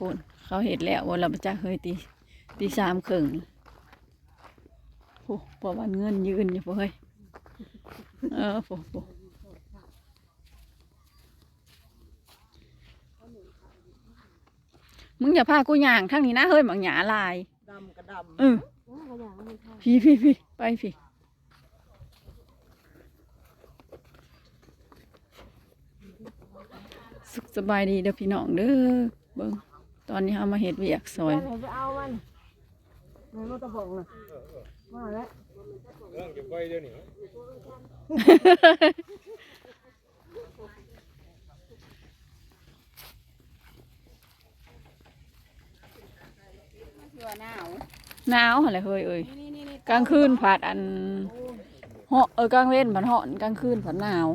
พูนเขาเห็นแล้วว่าเราจะเคยตีตีสามครึ่งโอ้พอวันเงินยืนอยู่พอเฮ้ยเออโอ้โหมึงอย่าพากูย่างทางนี้นะเฮ้ยหมังหยาลายดำกระดเออพี่พี่พี่ไปพี่สุขสบายดีเด้อพี่น้องเด้อเบิ่ง ตอนนี้เรามาเฮ็ดเวียกซำอยแม่ไปเอามันแม่มาตะบงเลยมาแล้วเรื่องจะไปเดี๋ยวนี้หนาวอะไรเฮ้ยเอ้ยกลางคืนผัดอันเหาะเออกลางเว้นผัดเหาะกลางคืนผัดหนาว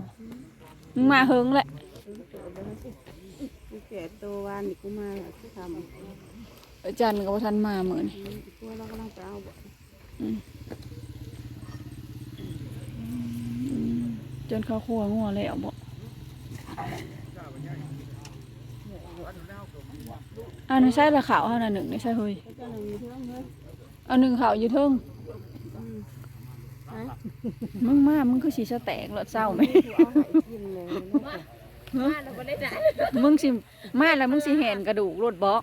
มึงมาเฮิงแหละ กูแก่ตัววานนี่กูมาที่ทอาจารย์ก็บ่ทันมาเหมือนำกูเรากำลังไปเอาบ่จนเขาคั่วงัวแล้วบ่อันนี้ใช่ละขาวอันนั้นหนึ่งนี่ใช่เฮ้ยเจ้าหนึ่งอยู่ที่นั่นเฮ้ยเอาหนึ่งขาวอยู่เทิงไอ้มึงมามึงคือสีสะแตกรถเศร้าไหมกูเอาให้กิน เลยมึงสิมาแล้วมึงสิเห็นกระดูกรถเบาะ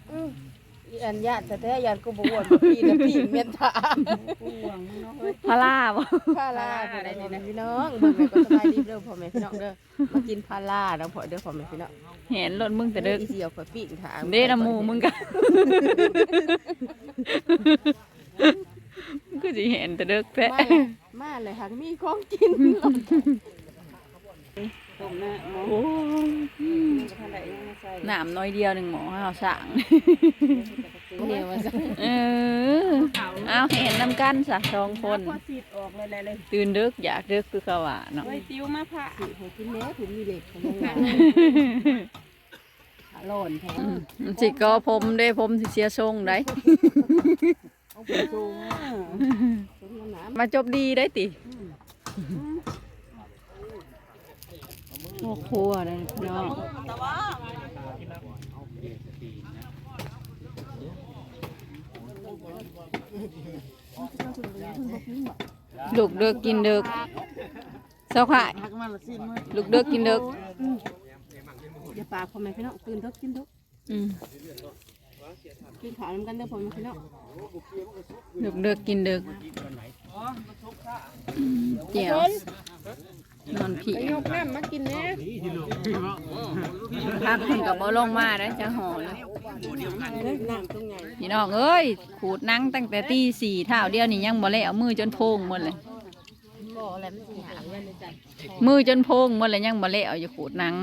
อีอันญาติแท้ๆญาติกูบ่อ้วนบ่พี่นะพี่เมียนถามกูห่วงมึงเนาะเฮ้ยพาราบ่พาราอะไรนี่นะพี่น้องเบิ่งแม่ก็สบายดีเด้อพ่อแม่พี่น้องเด้อมากินพาราเด้อพ่อเด้อพ่อแม่พี่น้องเห็นรถมึงแต่เด็กอีเสียวข่อยปิ้งถามเด้น้ำหมูมึงกันมึงก็สิเห็นแต่เด็กแท้มาเลยมาเลยค่ะมีของกินต้มหน้าหมอ โอ้ย กระทะไหลยังมาใส่ น้ำน้อยเดียวหนึ่งหมอให้เอาสั่งเนี่ยมาใส่เออเอาเห็นนำกันสะสองคน พอสีดออกเลยเลยเลยตื่นดึกอยากดึกคือเขาว่าเนาะไว้ติ้วมาผ่าสีให้กินแหน่ผมมีเด็กของยังไงขาหล่นแท้อืมมันสิก็ผมเด้ผมสิเสียทรงได้เอาไปสูงอะต้มน้ำมาจบดีได้ติโอ้ครัวเลยพี่น้อง ลูกเด็กกินเด็กเจ้าข่ายพักมาละสิมื้อลูกเด็กกินเด็กอย่าปากพ่อแม่พี่น้องตื่นเถอะกินเถอะอืมกินข้าวน้ำกันเด้อพ่อแม่พี่น้องลูกเด็กกินเด็กอืมเจียว นอนผีไปยกน้ำมากินแหน่พักคนกับบ่ลงมาได้จะห่อเลยน้ำตรงไหนพี่น้องเอ้ย ขูดหนังตั้งแต่ตีสี่เท่าเดียวนี่ยังบ่แล้วมือจนโพงหมดเลยบ่อะไรมันสิหาเงินเลยจ้ะมือจนโพงหมดเลยยังบ่แล้วอยู่ขูดหนัง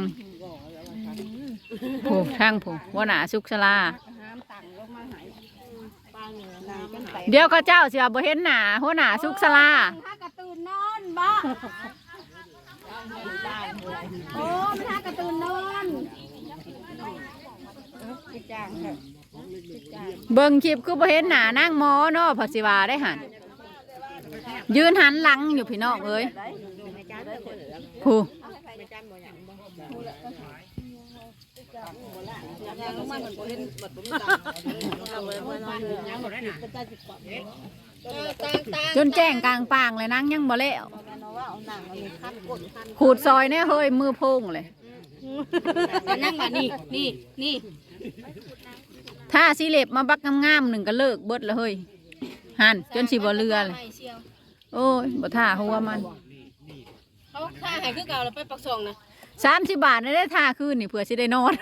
ผูกทางผูกว่าหนาสุกสลาห้ามตังลงมาหายปลาเหนือน้ำกันแตกเดี๋ยวก็เจ้าสิว่าบ่เห็นหนาหัวหนาสุกสลาถ้ากระตื่นนอนบ่ โอ้ไม่ถ้ากระตื่นนอนจ้างเถอะเบิ่งคลิปคือบ่เห็นหน้านั่งหมอเนาะพอสิว่าได้หันยืนหันหลังอยู่พี่น้องเอ้ยผู้ ยังลงมาเหมือนบ่เห็นบัดบ่มีตาเอาไว้ไว้นอนอยู่ยังบ่ได้น่ะตาจิตกว่าตาตาจนแจ้งกลางปางเลยนั่งยังบ่แล้วว่าเอาหนังมันมีคันกดคันขูดซอยเนี่ยเฮ้ยมือโพงเลยนั่งมานี่นี่นี่ถ้าสิเล็บมาบักงามๆหนึ่งก็เลิกเบิดแล้วเฮ้ยหันจนสิบ่เรือเลยโอ้ยบ่ท่าหัวมันเขาค่าให้คือเก่าแล้วไปปักซองนะสามสิบบาทได้ท่าคืนนี่เผื่อสิได้นอน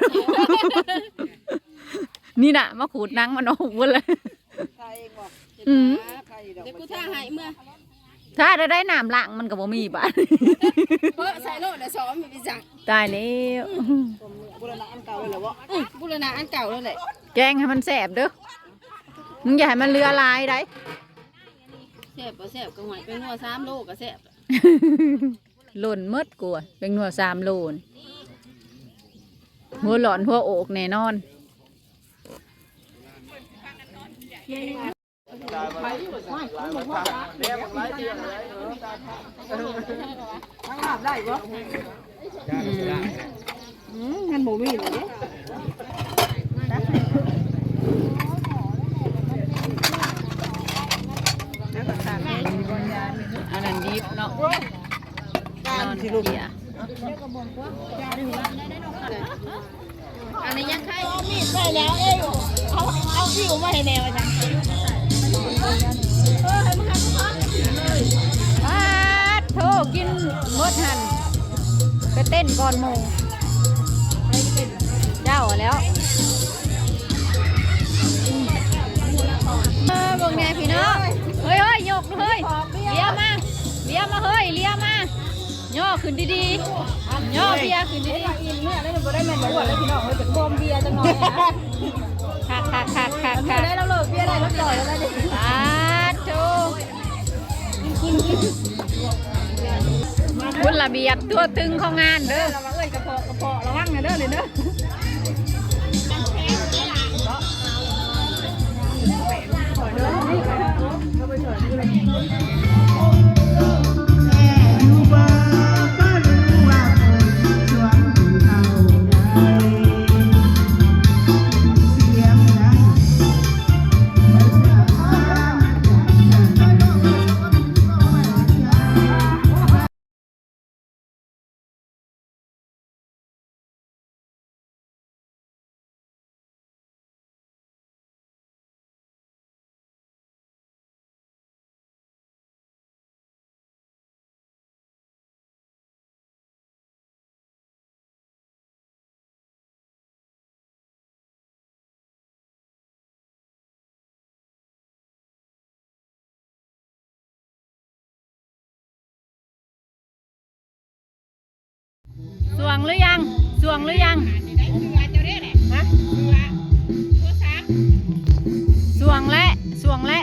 นี่น่ะมาขูดหนังมันออกหมดเลยใครบ อกอืมเดี๋ยวกูท่าให้เมื่อถ้าได้ได้น้ำล้างมันก็บ่มีบาทเพราะใส่โลดแล้วซ้อมมีจังตายแล้วบุรณะอันเก่าเลยเหรอวะบุรณะอันเก่าแล้วแหละแกงให้มันแสบเด้อมึงอย่าให้มันเรือลายได้แซ่บบ่แซ่บก็หอยเป็นหัว3โลก็แซ่บหล่นหมดกลัวเป็นหัวสามโลนหัวหลอนหัวโอกแน่นอน งันโมมีเลยอันนั้นดิบเนาะนอนที่ลูกเนี่ยอันนี้ยังใครมีดไแล้วเอ้ยเอาเอาที่อยู่มาให้แนวจ้ะ ปาดโทกินมดหันไปเต้นก่อนหมูเจ้าแล้วเออบอกไงพี่น้องเฮ้ยเฮ้ยยกเฮ้ยเลี้ยมาเลี้ยมาเฮ้ยเลี้ยมาย่อขึ้นดีๆย่อเบียร์ขึ้นดีอินเมื่อได้บ่ได้แม่นบ่แล้พี่น้องเอ้ยจะบ่มเบียร์จังหน่อยนะ คักคักคักคักคักได้แล้วเลิกเบียร์ได้แล้วจ่อยแล้วได้ปาดโทบุญระเบียบตัวตึงของงานเด้อระวังเอ้ยกระเพาะกระเพาะระวังนะเด้อเด้อสว งหรือยังสวงหรือยังสวงและสวงและ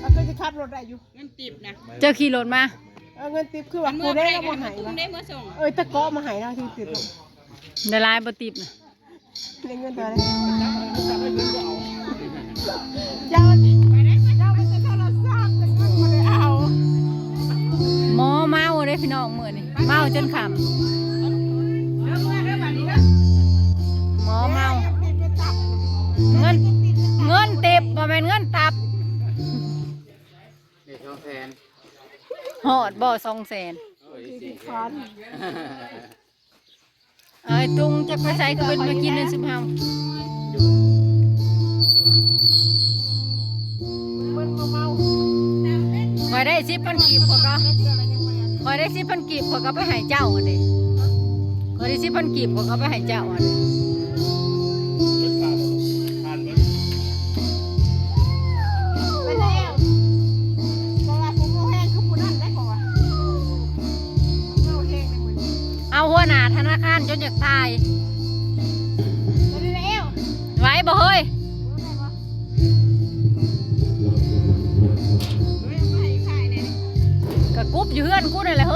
เอาก็จะขับรถได้อยู่เจอขี่รถมา เอาเงินติปคือว่ากูได้แล้วมาหายละเอ้ยตะเกาะมาหายแล้วที่ติดเดี๋ยวลายบติบนะได้เงินตัวอะไรเจ้า เมาจนขำหมอเมา เงิน เงินติบบ่แม่นเงินตับเด็กช่องแฟนหอดบ่สองแสนโอ้ยสี่ฟันเอ้ยตุงจะไปใช้คืนมากินเดือนสิบห้ามันเมาคอยได้สิบพันกีบพอก็ คอยได้สิพันกีบขอก็ไปให้เจ้าอันนี้คอยได้สิพันกีบขอก็ไปให้เจ้าอันนี้ไปแล้วเพราะว่าผมเอาแห้งคือผู้นั้นได้ก่อนเอาแห้งในมือเอาหัวหน้าธนาคารจนอยากตาย อยู่เฮือนกูนี่แหละเฮ้ย